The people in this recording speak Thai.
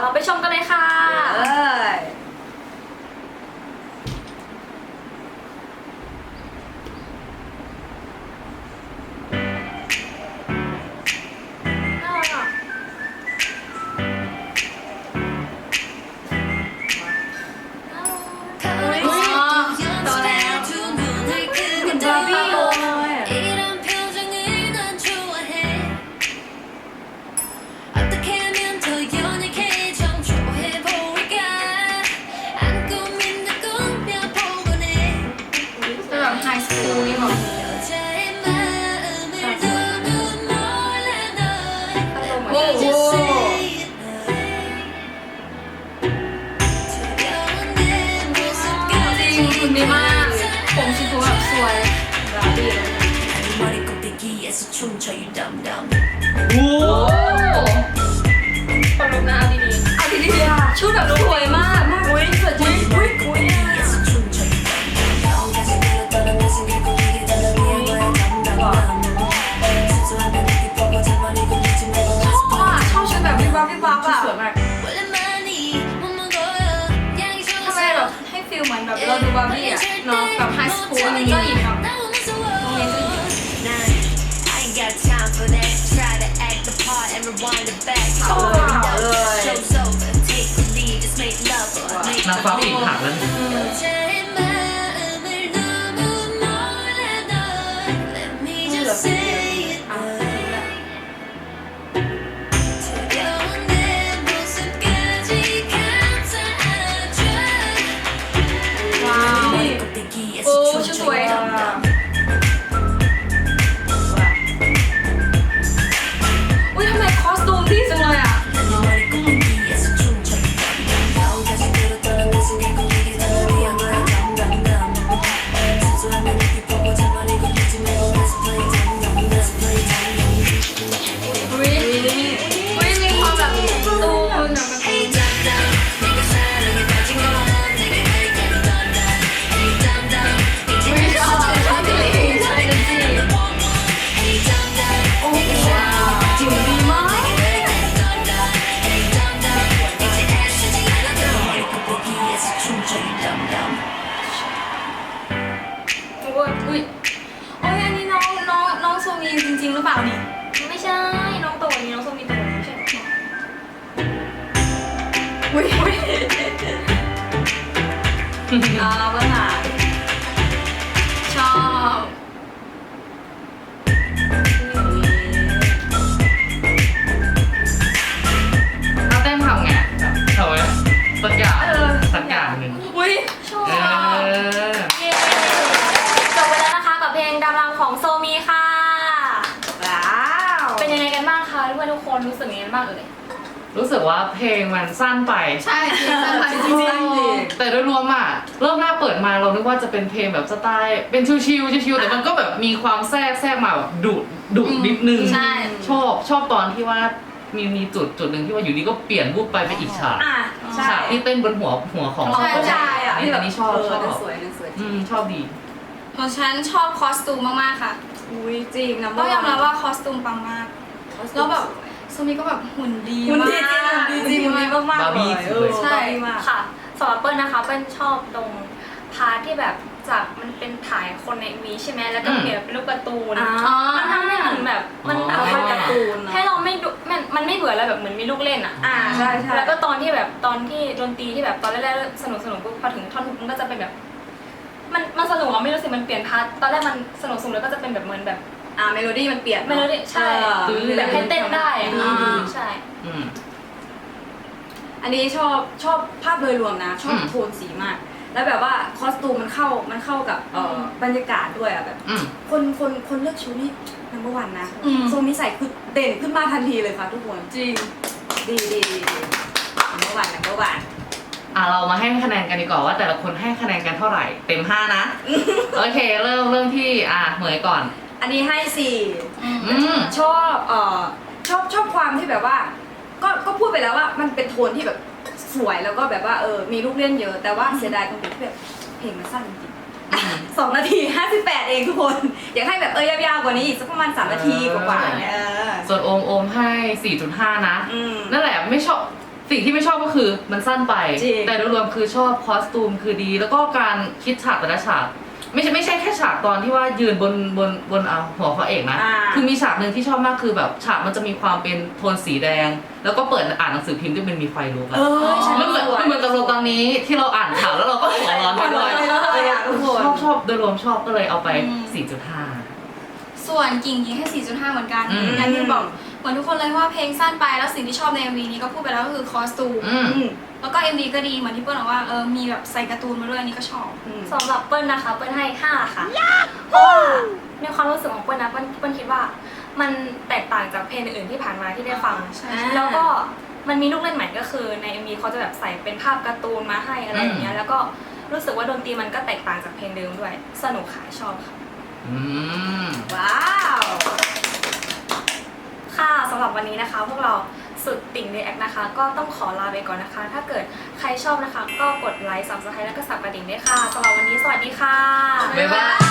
เราไปชมกันเลยค่ะี้ขอจริงคุณดีมากผมชิคุแบบสวยแบบดดีดีแบบรวย รับชุดอะสวยมากทำไมแบบให้ฟิลเหมือนแบบเราดูบาร์บี้อะเนาะกับไฮสคูลอะเจ้าหญิงแบบโรงเรียนเจ้าหญิง นางฟ้าผู้หญิงหักแล้วหนึ่งเองน้องโซมีจริงๆหรือเปล่านี่ไม่ใช่ น้องโตกว่านี้น้องโซมีโตกว่านี้ไม่ใช่เหรออุ้ยอุ้ยอ่าเมื่ รู้สึกยังไงกันบ้างเอ่ยรู้สึกว่าเพลงมันสั้นไป ใช่จริงจังจริงจังจริง แต่โดยรวมอะเริ่มแรกเปิดมาเรานึกว่าจะเป็นเพลงแบบสไตล์เป็นชิวๆชิวๆแต่มันก็แบบมีความแทรกแทรกมาแบบดุดุนิดนึงใช่ ชอบชอบตอนที่ว่ามีมีจุดจุดหนึ่งที่ว่าอยู่ดีก็เปลี่ยนรูปไปเป็นอีกฉากอะใช่ฉากที่เต้นบนหัวหัวของใช่ใช่อะอันนี้อันนี้ชอบเชอบนั่นสวยนั่นสวยจอืริงมชอบดี ของฉันชอบคอสตูมมากๆค่ะ อุ้ยจริงนะต้องยอมรับว่าคอสตูมปังมาก แล้วแบบโซมีก็แบบหุ่นดีหุ่นมากดีจริงหุ่นดีจริงหุ่นดีมากมากบาร์บี้เลยสุดเลยเออใช่บาร์บี้มากค่ะสำหรับเปิ้ลนะคะเปิ้ลชอบตรงพาร์ทที่แบบจากมันเป็นถ่ายคนในมีใช่ไหมแล้วก็อืม เปลี่ยนเป็นรูปการ์ตูน อ๋อ มันทำให้เหมือนแบบมันอ๋อเอาเป็มานการ์ตูนให้เราไม่ดูมันมันไม่เบื่อแล้วแบบเหมือนมีลูกเล่นอะอ่าใช่ใช่ แล้วก็ตอนที่แบบตอนที่ดนตรีที่แบบตอนแรกๆสนุกสนุกปุ๊บพอถึงท่อนฮุกมันก็จะเป็นแบบ มันมันสนุกอะไม่รู้สิมันเปลี่ยนพาร์ทตอนแรกมันสนุกสนุกแล้วก็จะเป็นแบบเหมือนแบบ อ่าเมโลดี้มันเปลี่ยนเมโลดี้ใช่เออแบบให้เต้นได้อะอ่า ใช่ อืม อันนี้ชอบชอบภาพโดยรวมนะ ชอบอืม โทนสีมาก แล้วแบบว่าคอสตูมมันเข้ามันเข้ากับเอ่อบรรยากาศด้วยอะแบบ อืม คนคนคนเลือกชุดนี่นัมเบอร์วันนะอืม ทรงนี้ใส่คือเด่นขึ้นมาทันทีเลยค่ะทุกคน จริงดีดีดีดีนัมเบอร์วันนัมเบอร์วัน อะเรามาให้คะแนนกันดีกว่าว่าแต่ละคนให้คะแนนกันเท่าไหร่ เต็มห้านะ โอเค เริ่มเริ่มที่อะเหมยก่อน อันนี้ให้สี่อืม ชอบเอ่อชอบชอบความที่แบบว่า ก็ก็พูดไปแล้วว่ามันเป็นโทนที่แบบสวยแล้วก็แบบว่าเออมีลูกเล่นเยอะ แต่ว่าเสียดายตรงที่แบบเพลงมันสั้นจริงๆสองนาทีห้าสิบแปดเองทุกคน อยากให้แบบเออยาวๆกว่านี้อีกสักประมาณสามนาทีกว่าๆเนี่ยเออส่วนโอมโอมให้ 4.5 นะ อืม นั่นแหละไม่ชอบสิ่งที่ไม่ชอบก็คือมันสั้นไป จริง แต่โดยรวมคือชอบคอสตูมคือดี แล้วก็การคิดฉากแต่ละฉาก ไม่ใช่ไม่ใช่แค่ฉากตอนที่ว่ายืนบนบนบนเอาหัวพระเอกนะ อ่า คือมีฉากหนึ่งที่ชอบมากคือแบบฉากมันจะมีความเป็นโทนสีแดง แล้วก็เปิดอ่านหนังสือพิมพ์ที่มันมีไฟลุกอะเออใช่ มันเหมือนมันเหมือนกับเราตอนนี้ที่เราอ่านข่าวแล้วเราก็หัวร้อนไปด้วยเลยอะทุกคนชอบชอบโดยรวมชอบก็เลยเอาไป อืม 4.5 ส่วนกิ่งยิงให้ 4.5 เหมือนกันอืม อย่างที่บอก เหมือนทุกคนเลยว่าเพลงสั้นไปแล้วสิ่งที่ชอบใน MV นี้ก็พูดไปแล้วก็คือคอสตูมอืม อืมแล้วก็ MV ก็ดีเหมือนที่เปิ้ลบอกว่าเออมีแบบใส่การ์ตูนมาด้วยอันนี้ก็ชอบ อืม สำหรับเปิ้ลนะคะ เปิ้ลให้ 5 ค่ะเพราะว่าในความรู้สึกของเปิ้ลนะเปิ้ลเปิ้ลคิดว่า มันแตกต่างจากเพลงอื่นๆที่ผ่านมาที่ได้ฟัง ใช่ แล้วก็มันมีลูกเล่นใหม่ก็คือใน MV เขาจะแบบใส่เป็นภาพการ์ตูนมาให้อะไรอย่างเงี้ยแล้วก็รู้สึกว่าดนตรีมันก็แตกต่างจากเพลงเดิมด้วย สนุกค่ะชอบค่ะ อืม ว้าว ค่ะสำห รับวันนี้นะคะ พวกเราสุดติ่งเรีแอคนะคะ ก็ต้องขอลาไปก่อนนะคะ ถ้าเกิดใครชอบนะคะ ก็กดไลค์ซับสไครต์แล้วก็สับกระดิ่งด้วยค่ะสำหรับวันนี้สวัสดีค่ะ บ๊ายบาย